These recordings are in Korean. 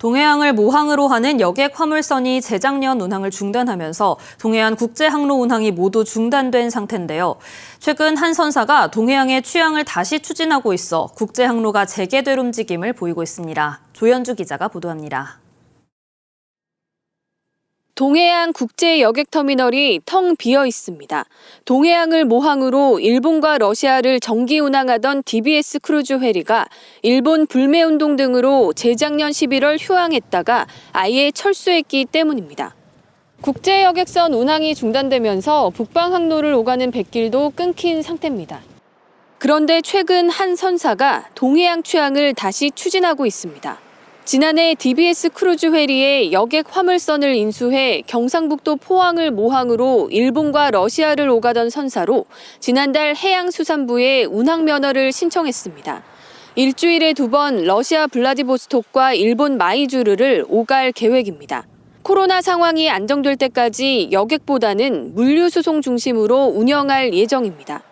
동해안을 모항으로 하는 여객 화물선이 재작년 운항을 중단하면서 동해안 국제 항로 운항이 모두 중단된 상태인데요. 최근 한 선사가 동해항의 취항을 다시 추진하고 있어 국제 항로가 재개될 움직임을 보이고 있습니다. 조현주 기자가 보도합니다. 동해안 국제 여객 터미널이 텅 비어 있습니다. 동해안을 모항으로 일본과 러시아를 정기 운항하던 DBS 크루즈 회리가 일본 불매 운동 등으로 재작년 11월 휴항했다가 아예 철수했기 때문입니다. 국제 여객선 운항이 중단되면서 북방 항로를 오가는 백길도 끊긴 상태입니다. 그런데 최근 한 선사가 동해안 취항을 다시 추진하고 있습니다. 지난해 DBS 크루즈 회리에 여객 화물선을 인수해 경상북도 포항을 모항으로 일본과 러시아를 오가던 선사로 지난달 해양수산부에 운항 면허를 신청했습니다. 일주일에 두 번 러시아 블라디보스톡과 일본 마이주르를 오갈 계획입니다. 코로나 상황이 안정될 때까지 여객보다는 물류 수송 중심으로 운영할 예정입니다.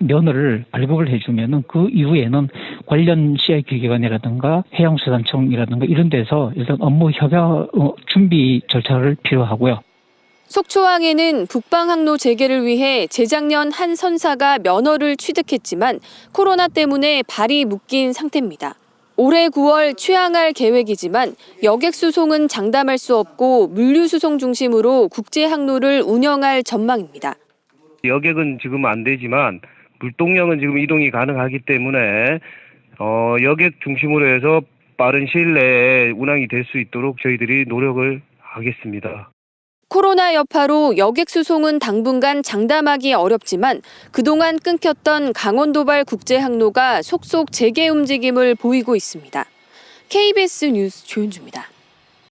면허를 발급을 해주면은 그 이후에는 관련 시야 기관이라든가 해양수산청이라든가 이런 데서 일단 업무 협약 어, 준비 절차를 필요하고요. 속초항에는 북방 항로 재개를 위해 재작년 한 선사가 면허를 취득했지만 코로나 때문에 발이 묶인 상태입니다. 올해 9월 취항할 계획이지만 여객 수송은 장담할 수 없고 물류 수송 중심으로 국제 항로를 운영할 전망입니다. 여객은 지금 안 되지만 물동량은 지금 이동이 가능하기 때문에 어, 여객 중심으로 해서 빠른 시일 내에 운항이 될 수 있도록 저희들이 노력을 하겠습니다. 코로나 여파로 여객 수송은 당분간 장담하기 어렵지만 그동안 끊겼던 강원도발 국제 항로가 속속 재개 움직임을 보이고 있습니다. KBS 뉴스 조윤주입니다.